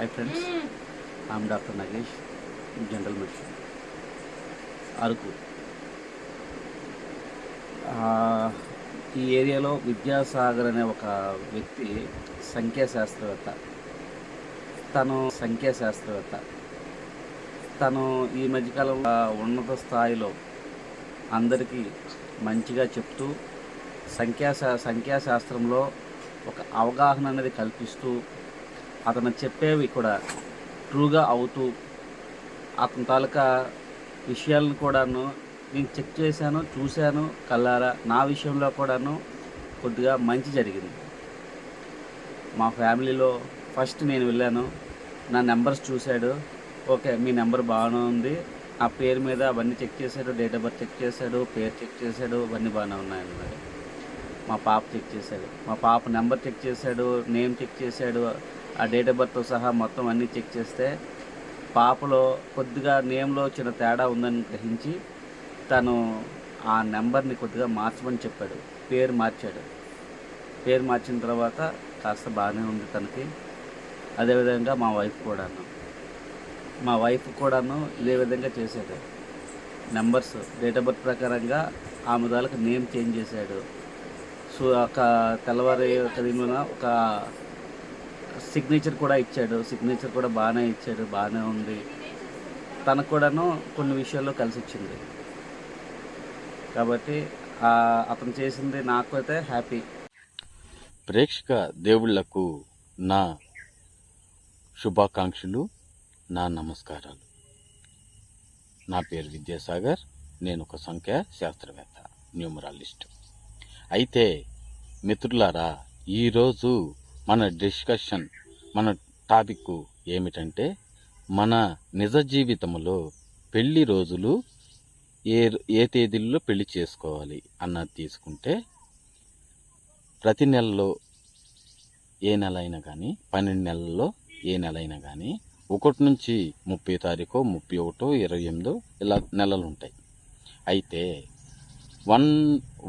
Hi friends I'm doctor Nagesh general medicine Araku ఈ ఏరియాలో విద్యాసాగర్ అనే ఒక వ్యక్తి సంఖ్యాశాస్త్రవేత్త. తను సంఖ్యాశాస్త్రవేత్త. తను ఈ మధ్యకాలంలో ఉన్నత స్థాయిలో అందరికీ మంచిగా చెప్తూ సంఖ్యాశా సంఖ్యాశాస్త్రంలో ఒక అవగాహన అనేది కల్పిస్తూ అతను చెప్పేవి కూడా ట్రూగా అవుతూ అతని తాలూకా విషయాలను కూడాను నేను చెక్ చేశాను చూశాను కల్లారా నా విషయంలో కూడాను కొద్దిగా మంచి జరిగింది. మా ఫ్యామిలీలో ఫస్ట్ నేను వెళ్ళాను. నా నెంబర్స్ చూశాడు. ఓకే మీ నెంబర్ బాగానే ఉంది. ఆ పేరు మీద అవన్నీ చెక్ చేశాడు. డేట్ ఆఫ్ బర్త్ చెక్ చేశాడు. పేరు చెక్ చేశాడు. అవన్నీ బాగానే ఉన్నాయన్నమాట మా పాప చెక్ చేశాడు. మా పాప నెంబర్ చెక్ చేశాడు. నేమ్ చెక్ చేశాడు. ఆ డేట్ ఆఫ్ బర్త్తో సహా మొత్తం అన్నీ చెక్ చేస్తే పాపలో కొద్దిగా నేమ్లో చిన్న తేడా ఉందని గ్రహించి తను ఆ నెంబర్ని కొద్దిగా మార్చమని చెప్పాడు. పేరు మార్చాడు. పేరు మార్చిన తర్వాత కాస్త బాగానే ఉంది తనకి. అదేవిధంగా మా వైఫ్ కూడాను. మా వైఫ్ కూడాను ఇదే విధంగా చేశాడు. నెంబర్స్ డేట్ ఆఫ్ బర్త్ ప్రకారంగా ఆమె దానికి నేమ్ చేంజ్ చేశాడు. సో ఒక తెల్లవారి ఒక ఒక సిగ్నేచర్ కూడా ఇచ్చాడు. సిగ్నేచర్ కూడా బాగానే ఇచ్చాడు బాగానే ఉంది. తనకు కూడాను కొన్ని విషయాల్లో కలిసి వచ్చింది కాబట్టి అతను చేసింది నాకు అయితే హ్యాపీ ప్రేక్షక దేవుళ్ళకు నా శుభాకాంక్షలు నా నమస్కారాలు. నా పేరు విద్యాసాగర్ నేను ఒక సంఖ్య శాస్త్రవేత్త న్యూమరాలిస్ట్. అయితే మిత్రులారా ఈరోజు మన డిస్కషన్ మన టాపిక్ ఏమిటంటే మన నిజ జీవితంలో పెళ్ళి రోజులు ఏ ఏ తేదీల్లో పెళ్ళి చేసుకోవాలి అన్నది తీసుకుంటే ప్రతి నెలలో ఏ నెల అయినా కానీ పన్నెండు నెలల్లో ఏ నెల అయినా కానీ ఒకటి నుంచి ముప్పై తారీఖు ముప్పై ఒకటో ఇరవై ఎనిమిదో ఇలా నెలలు ఉంటాయి అయితే వన్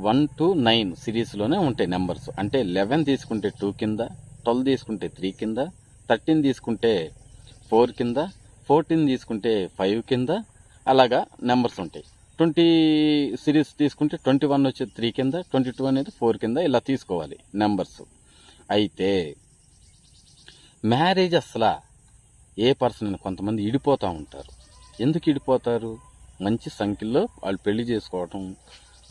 వన్ టు నైన్ సిరీస్లోనే ఉంటాయి నెంబర్స్. అంటే లెవెన్ తీసుకుంటే టూ కింద ట్వెల్వ్ తీసుకుంటే త్రీ కింద థర్టీన్ తీసుకుంటే ఫోర్ కింద ఫోర్టీన్ తీసుకుంటే ఫైవ్ కింద అలాగా నెంబర్స్ ఉంటాయి. ట్వంటీ సిరీస్ తీసుకుంటే ట్వంటీ వన్ వచ్చే త్రీ కింద ట్వంటీ టూ అనేది ఫోర్ కింద ఇలా తీసుకోవాలి నెంబర్స్. అయితే మ్యారేజ్ అసలు ఏ పర్సన్ కొంతమంది ఇడిపోతూ ఉంటారు. ఎందుకు ఇడిపోతారు? మంచి సంఖ్యలో వాళ్ళు పెళ్ళి చేసుకోవటం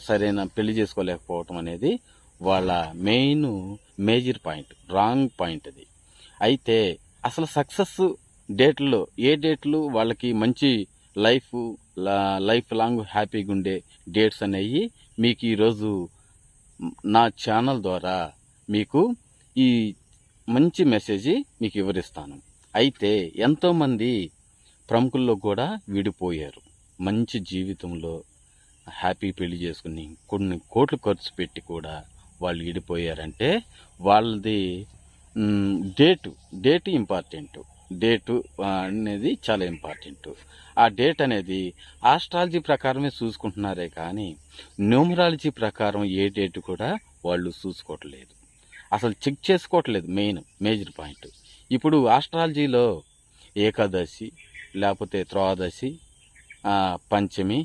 సరైన పెళ్ళి చేసుకోలేకపోవటం అనేది వాళ్ళ main major point wrong point అది. అయితే అసలు సక్సెస్ డేట్లో ఏ డేట్లు వాళ్ళకి మంచి లైఫ్ లైఫ్ లాంగ్ హ్యాపీగా ఉండే డేట్స్ అనేవి మీకు ఈరోజు నా ఛానల్ ద్వారా మీకు ఈ మంచి మెసేజ్ మీకు వివరిస్తాను. అయితే ఎంతోమంది ప్రముఖుల్లో కూడా విడిపోయారు. మంచి జీవితంలో హ్యాపీ పెళ్ళి చేసుకుని కొన్ని కోట్లు ఖర్చు పెట్టి కూడా వాళ్ళు విడిపోయారంటే వాళ్ళది డేటు డేట్ ఇంపార్టెంట్. డేటు అనేది చాలా ఇంపార్టెంట్. ఆ డేట్ అనేది ఆస్ట్రాలజీ ప్రకారమే చూసుకుంటున్నారే కానీ న్యూమరాలజీ ప్రకారం ఏ డేట్ కూడా వాళ్ళు చూసుకోవట్లేదు. అసలు చెక్ చేసుకోవట్లేదు మెయిన్ మేజర్ పాయింట్. ఇప్పుడు ఆస్ట్రాలజీలో ఏకాదశి లేకపోతే త్రోదశి పంచమి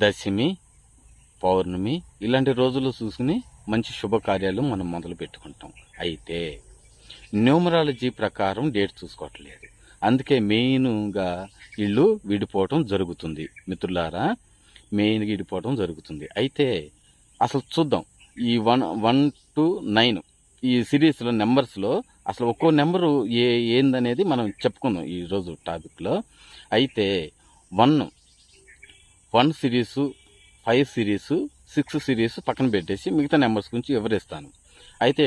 దశమి పౌర్ణమి ఇలాంటి రోజులు చూసుకుని మంచి శుభకార్యాలు మనం మొదలు పెట్టుకుంటాం. అయితే న్యూమరాలజీ ప్రకారం డేట్ చూసుకోవట్లేదు. అందుకే మెయిన్గా ఇల్లు విడిపోవటం జరుగుతుంది. మిత్రులారా మెయిన్గా విడిపోవటం జరుగుతుంది. అయితే అసలు చూద్దాం. ఈ వన్ వన్ టు నైన్ ఈ సిరీస్లో నెంబర్స్లో అసలు ఒక్కో నెంబరు ఏ ఏందనేది మనం చెప్పుకుందాం ఈ రోజు టాపిక్లో. అయితే one one series five series six series పక్కన పెట్టేసి మిగతా నెంబర్స్ గురించి వివరిస్తాను. అయితే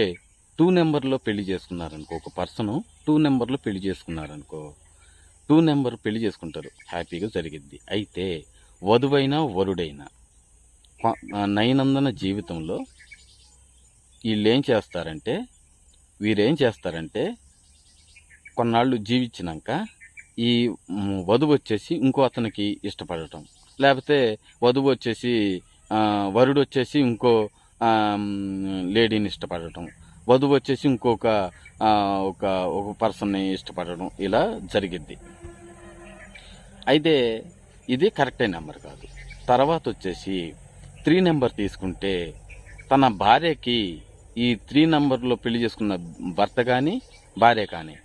టూ నెంబర్లో పెళ్ళి చేసుకున్నారనుకో ఒక పర్సన్ టూ నెంబర్లో పెళ్ళి చేసుకున్నారనుకో టూ నెంబర్ పెళ్ళి చేసుకుంటారు. హ్యాపీగా జరిగిద్ది. అయితే వధువైనా వరుడైనా నయనందన జీవితంలో వీళ్ళు ఏం చేస్తారంటే వీరేం చేస్తారంటే కొన్నాళ్ళు జీవించినాక ఈ వధువు వచ్చేసి ఇంకో అతనికి ఇష్టపడటం. లేకపోతే వధువు వచ్చేసి వరుడు వచ్చేసి ఇంకో లేడీని ఇష్టపడటం. వధువు వచ్చేసి ఇంకొక ఒక ఒక పర్సన్ని ఇష్టపడడం ఇలా జరిగిద్ది. అయితే ఇది కరెక్ట్ అయిన నెంబర్ కాదు. తర్వాత వచ్చేసి త్రీ నెంబర్ తీసుకుంటే తన భార్యకి ఈ త్రీ నెంబర్లో పెళ్ళి చేసుకున్న భర్త కానీ భార్య కానీ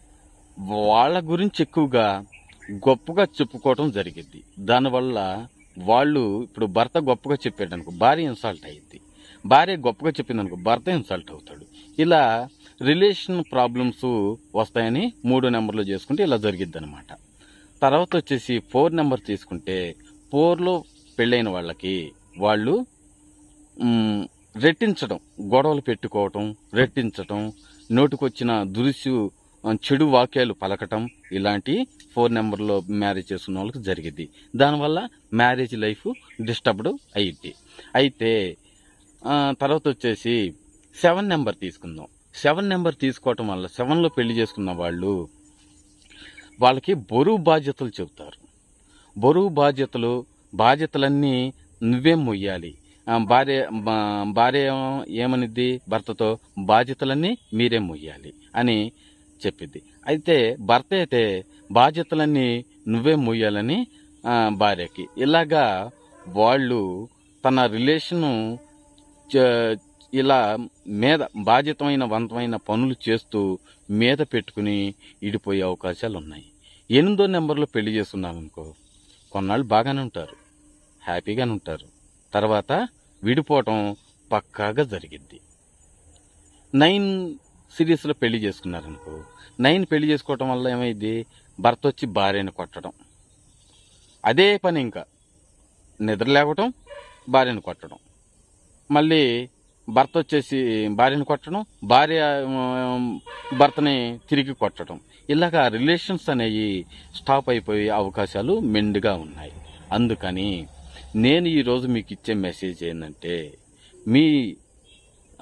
వాళ్ళ గురించి ఎక్కువగా గొప్పగా చెప్పుకోవటం జరిగింది దానివల్ల వాళ్ళు ఇప్పుడు భర్త గొప్పగా చెప్పాడు అనుకో భార్య ఇన్సల్ట్ అయ్యింది భార్య గొప్పగా చెప్పింది అనుకో భర్త ఇన్సల్ట్ అవుతాడు. ఇలా రిలేషన్ ప్రాబ్లమ్స్ వస్తాయని మూడు నెంబర్లు చేసుకుంటే ఇలా జరిగిద్ది అనమాట తర్వాత వచ్చేసి ఫోర్ నెంబర్ తీసుకుంటే ఫోర్లో పెళ్ళైన వాళ్ళకి వాళ్ళు రెట్టించడం గొడవలు పెట్టుకోవటం రెట్టించటం నోటికొచ్చిన దురుసు చెడు వాక్యాలు పలకటం ఇలాంటి ఫోర్ నెంబర్లో మ్యారేజ్ చేసుకున్న వాళ్ళకి జరిగింది దానివల్ల మ్యారేజ్ లైఫ్ డిస్టర్బ్డ్ అయ్యిద్ది అయితే తర్వాత వచ్చేసి సెవెన్ నెంబర్ తీసుకుందాం. సెవెన్ నెంబర్ తీసుకోవటం వల్ల సెవెన్లో పెళ్ళి చేసుకున్న వాళ్ళు వాళ్ళకి బరువు బాధ్యతలు చెబుతారు. బరువు బాధ్యతలు బాధ్యతలన్నీ నువ్వే మొయ్యాలి. భార్య భార్య ఏమనిద్ది? భర్తతో బాధ్యతలన్నీ మీరే మొయ్యాలి అని చెప్పింది. అయితే భర్త అయితే బాధ్యతలన్నీ నువ్వే మొయ్యాలని భార్యకి. ఇలాగా వాళ్ళు తన రిలేషను ఇలా మీద బాధ్యతమైన వంతమైన పనులు చేస్తూ మీద పెట్టుకుని ఇడిపోయే అవకాశాలు ఉన్నాయి ఎనిమిదో నెంబర్లో పెళ్ళి చేసుకున్నాం అనుకో కొన్నాళ్ళు బాగానే ఉంటారు. హ్యాపీగానే ఉంటారు. తర్వాత విడిపోవటం పక్కాగా జరిగిద్ది. నైన్ సిరీస్లో పెళ్ళి చేసుకున్నారనుకో నైన్ పెళ్ళి చేసుకోవటం వల్ల ఏమైంది? భర్త వచ్చి భార్యను కొట్టడం. అదే పని ఇంకా. నిద్ర లేవటం భార్యను కొట్టడం. మళ్ళీ భర్త వచ్చేసి భార్యను కొట్టడం భార్య భర్తని తిరిగి కొట్టడం. ఇలాగా రిలేషన్స్ అనేవి స్టాప్ అయిపోయే అవకాశాలు మెండుగా ఉన్నాయి. అందుకని నేను ఈరోజు మీకు ఇచ్చే మెసేజ్ ఏంటంటే మీ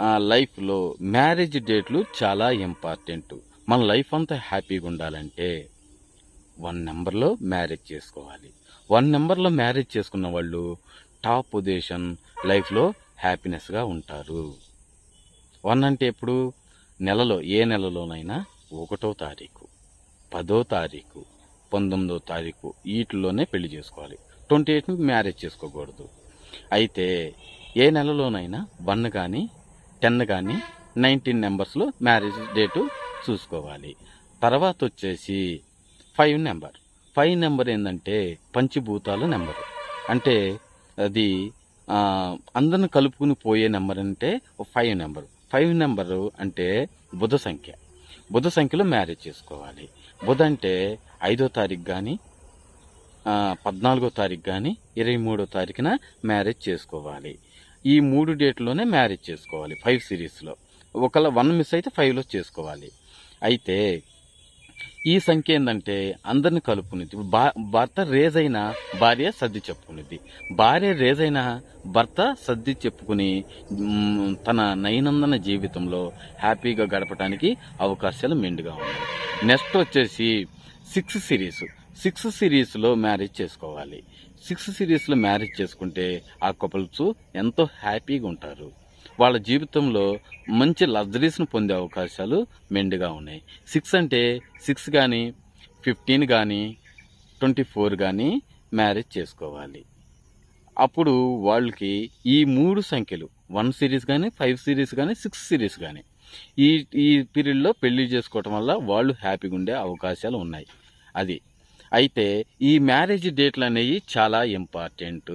లైఫ్లో మ్యారేజ్ డేట్లు చాలా ఇంపార్టెంట్. మన లైఫ్ అంతా హ్యాపీగా ఉండాలంటే వన్ నెంబర్లో మ్యారేజ్ చేసుకోవాలి. వన్ నెంబర్లో మ్యారేజ్ చేసుకున్న వాళ్ళు టాప్ పొజిషన్ లైఫ్లో హ్యాపీనెస్గా ఉంటారు. వన్ అంటే ఎప్పుడు? నెలలో ఏ నెలలోనైనా ఒకటో తారీఖు పదో తారీఖు పంతొమ్మిదో తారీఖు వీటిలోనే పెళ్ళి చేసుకోవాలి. ట్వంటీ ఎయిట్ మ్యారేజ్ చేసుకోకూడదు. అయితే ఏ నెలలోనైనా వన్ కానీ టెన్ కానీ నైన్టీన్ నెంబర్స్లో మ్యారేజ్ డేటు చూసుకోవాలి. తర్వాత వచ్చేసి ఫైవ్ నెంబర్. ఫైవ్ నెంబర్ ఏంటంటే పంచభూతాల నెంబర్. అంటే అది అందరిని కలుపుకుని పోయే నెంబర్ అంటే ఫైవ్ నెంబర్. ఫైవ్ నెంబరు అంటే బుధ సంఖ్య. బుధ సంఖ్యలో మ్యారేజ్ చేసుకోవాలి. బుధ అంటే ఐదో తారీఖు కానీ పద్నాలుగో తారీఖు కానీ ఇరవై మూడో తారీఖున మ్యారేజ్ చేసుకోవాలి. ఈ మూడు డేట్లోనే మ్యారేజ్ చేసుకోవాలి ఫైవ్ సిరీస్లో. ఒకవేళ వన్ మిస్ అయితే ఫైవ్లో చేసుకోవాలి. అయితే ఈ సంఖ్య ఏంటంటే అందరిని కలుపుకునేది భా- భర్త రేజ్ అయినా భార్య సర్ది చెప్పుకునేది భార్య రేజ్ అయినా భర్త సర్ది చెప్పుకుని తన నైనందన జీవితంలో హ్యాపీగా గడపడానికి అవకాశాలు మెండుగా ఉన్నాయి. నెక్స్ట్ వచ్చేసి సిక్స్ సిరీస్. సిక్స్ సిరీస్లో మ్యారేజ్ చేసుకోవాలి. సిక్స్ సిరీస్లో మ్యారేజ్ చేసుకుంటే ఆ కపుల్స్ ఎంతో హ్యాపీగా ఉంటారు. వాళ్ళ జీవితంలో మంచి లగ్జరీస్ను పొందే అవకాశాలు మెండుగా ఉన్నాయి. సిక్స్ అంటే సిక్స్ కానీ ఫిఫ్టీన్ కానీ ట్వంటీ ఫోర్ కానీ మ్యారేజ్ చేసుకోవాలి. అప్పుడు వాళ్ళకి ఈ మూడు సంఖ్యలు వన్ సిరీస్ కానీ ఫైవ్ సిరీస్ కానీ సిక్స్ సిరీస్ కానీ ఈ ఈ పీరియడ్లో పెళ్ళి చేసుకోవటం వల్ల వాళ్ళు హ్యాపీగా ఉండే అవకాశాలు ఉన్నాయి. అది అయితే ఈ మ్యారేజ్ డేట్లు అనేవి చాలా ఇంపార్టెంట్.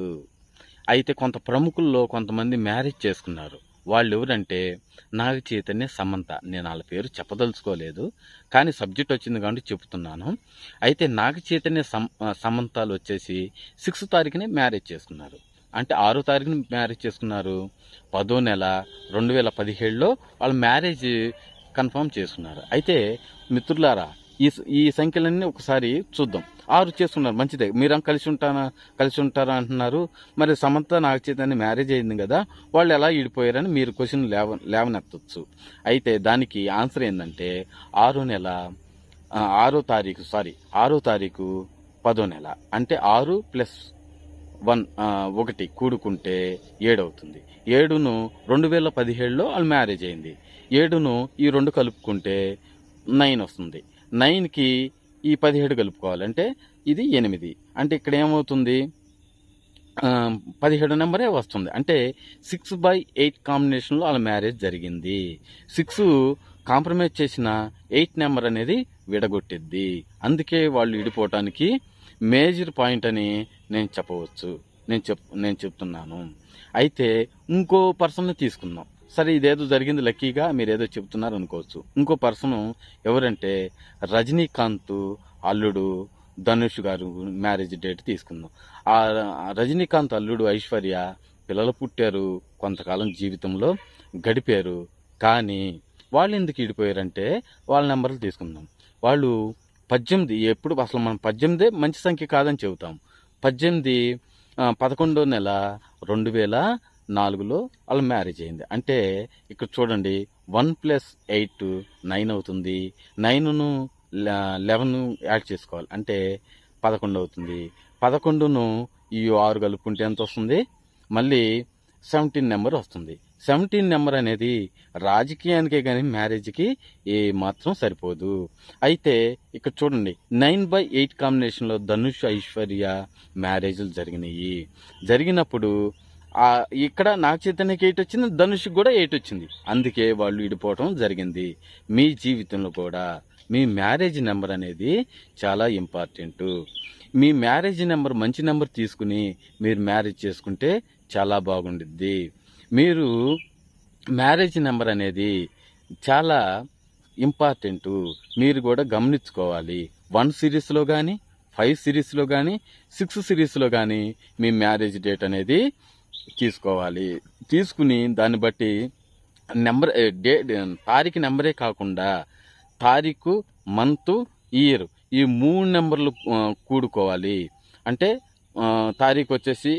అయితే కొంత ప్రముఖుల్లో కొంతమంది మ్యారేజ్ చేసుకున్నారు. వాళ్ళు ఎవరంటే నాగ చైతన్య సమంత. నేను వాళ్ళ పేరు చెప్పదలుచుకోలేదు. కానీ సబ్జెక్ట్ వచ్చింది కాబట్టి చెప్తున్నాను అయితే నాగ చైతన్య సమ సమంతాలు వచ్చేసి సిక్స్త్ తారీఖునే మ్యారేజ్ చేసుకున్నారు. అంటే ఆరో తారీఖున మ్యారేజ్ చేసుకున్నారు. పదో నెల రెండు వేల పదిహేడులో వాళ్ళు మ్యారేజ్ కన్ఫర్మ్ చేసుకున్నారు. అయితే మిత్రులారా ఈ ఈ సంఖ్యలన్నీ ఒకసారి చూద్దాం. ఆరు చేసుకున్నారు మంచిదే. మీరు కలిసి ఉంటానా కలిసి ఉంటారా అంటున్నారు. మరి సమంత నాగ చైతన్య మ్యారేజ్ అయింది కదా వాళ్ళు ఎలా ఈడిపోయారని మీరు క్వశ్చన్ లేవ లేవనెత్తచ్చు. అయితే దానికి ఆన్సర్ ఏంటంటే ఆరో నెల ఆరో తారీఖు సారీ ఆరో తారీఖు పదో నెల. అంటే ఆరు ప్లస్ వన్ ఒకటి కూడుకుంటే ఏడు అవుతుంది. ఏడును రెండు వేల పదిహేడులో వాళ్ళు మ్యారేజ్ అయింది. ఏడును ఈ రెండు కలుపుకుంటే నైన్ వస్తుంది. నైన్కి ఈ పదిహేడు కలుపుకోవాలి. అంటే ఇది ఎనిమిది. అంటే ఇక్కడ ఏమవుతుంది? పదిహేడు నెంబరే వస్తుంది. అంటే సిక్స్ బై ఎయిట్ కాంబినేషన్లో వాళ్ళ మ్యారేజ్ జరిగింది. సిక్స్ కాంప్రమైజ్ చేసిన ఎయిట్ నెంబర్ అనేది విడగొట్టిద్ది. అందుకే వాళ్ళు విడిపోవటానికి మేజర్ పాయింట్ అని నేను చెప్పవచ్చు. నేను చెప్ నేను చెప్తున్నాను. అయితే ఇంకో పర్సన్ని తీసుకుందాం. సరే ఇదేదో జరిగింది లక్కీగా మీరు ఏదో చెప్తున్నారు అనుకోవచ్చు. ఇంకో పర్సన్ ఎవరంటే రజనీకాంత్ అల్లుడు ధనుష్ గారు మ్యారేజ్ డేట్ తీసుకుందాం. ఆ రజనీకాంత్ అల్లుడు ఐశ్వర్య పిల్లలు పుట్టారు కొంతకాలం జీవితంలో గడిపారు. కానీ వాళ్ళు ఎందుకు ఈడిపోయారంటే వాళ్ళ నెంబర్లు తీసుకుందాం. వాళ్ళు పద్దెనిమిది ఎప్పుడు అసలు మనం పద్దెనిమిదే మంచి సంఖ్య కాదని చెబుతాం. పద్దెనిమిది పదకొండో నెల రెండు వేల నాలుగులో వాళ్ళ మ్యారేజ్ అయింది. అంటే ఇక్కడ చూడండి వన్ ప్లస్ ఎయిట్ నైన్ అవుతుంది. నైన్ను లెవెన్ యాడ్ చేసుకోవాలి. అంటే పదకొండు అవుతుంది. పదకొండును ఈ ఆరు కలుపుకుంటే ఎంత వస్తుంది? మళ్ళీ సెవెంటీన్ నెంబర్ వస్తుంది. సెవెంటీన్ నెంబర్ అనేది రాజకీయానికే కానీ మ్యారేజ్కి ఏ మాత్రం సరిపోదు. అయితే ఇక్కడ చూడండి నైన్ బై ఎయిట్ కాంబినేషన్లో ధనుష్ ఐశ్వర్య మ్యారేజ్లు జరిగినాయి. జరిగినప్పుడు ఇక్కడ నాగ చైతన్యకి ఎయిట్ వచ్చింది ధనుష్కి కూడా ఎయిట్ వచ్చింది అందుకే వాళ్ళు విడిపోవటం జరిగింది. మీ జీవితంలో కూడా మీ మ్యారేజ్ నెంబర్ అనేది చాలా ఇంపార్టెంట్. మీ మ్యారేజ్ నెంబర్ మంచి నెంబర్ తీసుకుని మీరు మ్యారేజ్ చేసుకుంటే చాలా బాగుండిద్ది. మీరు మ్యారేజ్ నెంబర్ అనేది చాలా ఇంపార్టెంట్. మీరు కూడా గమనించుకోవాలి. వన్ సిరీస్లో కానీ ఫైవ్ సిరీస్లో కానీ సిక్స్ సిరీస్లో కానీ మీ మ్యారేజ్ డేట్ అనేది తీసుకోవాలి. తీసుకుని దాన్ని బట్టి నెంబర్ డేట్ డే తారీఖు నెంబరే కాకుండా తారీఖు మంత్ ఇయర్ ఈ మూడు నెంబర్లు కూడుకోవాలి. అంటే తారీఖు వచ్చేసి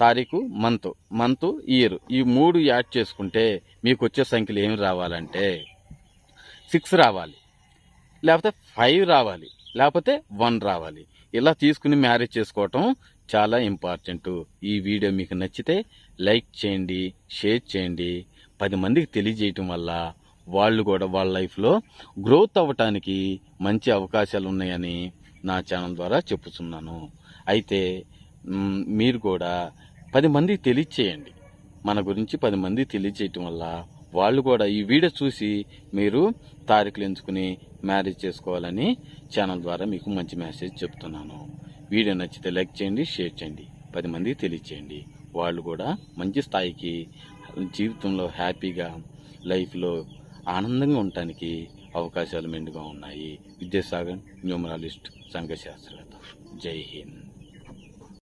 తారీఖు మంత్ మంత్ ఇయర్ ఈ మూడు యాడ్ చేసుకుంటే మీకు వచ్చే సంఖ్యలు ఏమి రావాలంటే సిక్స్ రావాలి. లేకపోతే ఫైవ్ రావాలి. లేకపోతే వన్ రావాలి. ఇలా తీసుకుని మ్యారేజ్ చేసుకోవటం చాలా ఇంపార్టెంట్ ఈ వీడియో మీకు నచ్చితే లైక్ చేయండి షేర్ చేయండి. పది మందికి తెలియజేయటం వల్ల వాళ్ళు కూడా వాళ్ళ లైఫ్లో గ్రోత్ అవ్వటానికి మంచి అవకాశాలు ఉన్నాయని నా ఛానల్ ద్వారా చెప్పుతున్నాను అయితే మీరు కూడా పది మందికి తెలియచేయండి. మన గురించి పది మందికి తెలియచేయటం వల్ల వాళ్ళు కూడా ఈ వీడియో చూసి మీరు తారీఖులు ఎంచుకుని మ్యారేజ్ చేసుకోవాలని ఛానల్ ద్వారా మీకు మంచి మెసేజ్ చెప్తున్నాను. వీడియో నచ్చితే లైక్ చేయండి షేర్ చేయండి. పది మందికి తెలియచేయండి. వాళ్ళు కూడా మంచి స్థాయికి జీవితంలో హ్యాపీగా లైఫ్లో ఆనందంగా ఉండటానికి అవకాశాలు మెండుగా ఉన్నాయి. విద్యాసాగర్ న్యూమరాలిస్ట్ సంఘశాస్త్రవేత్త. జై హింద్.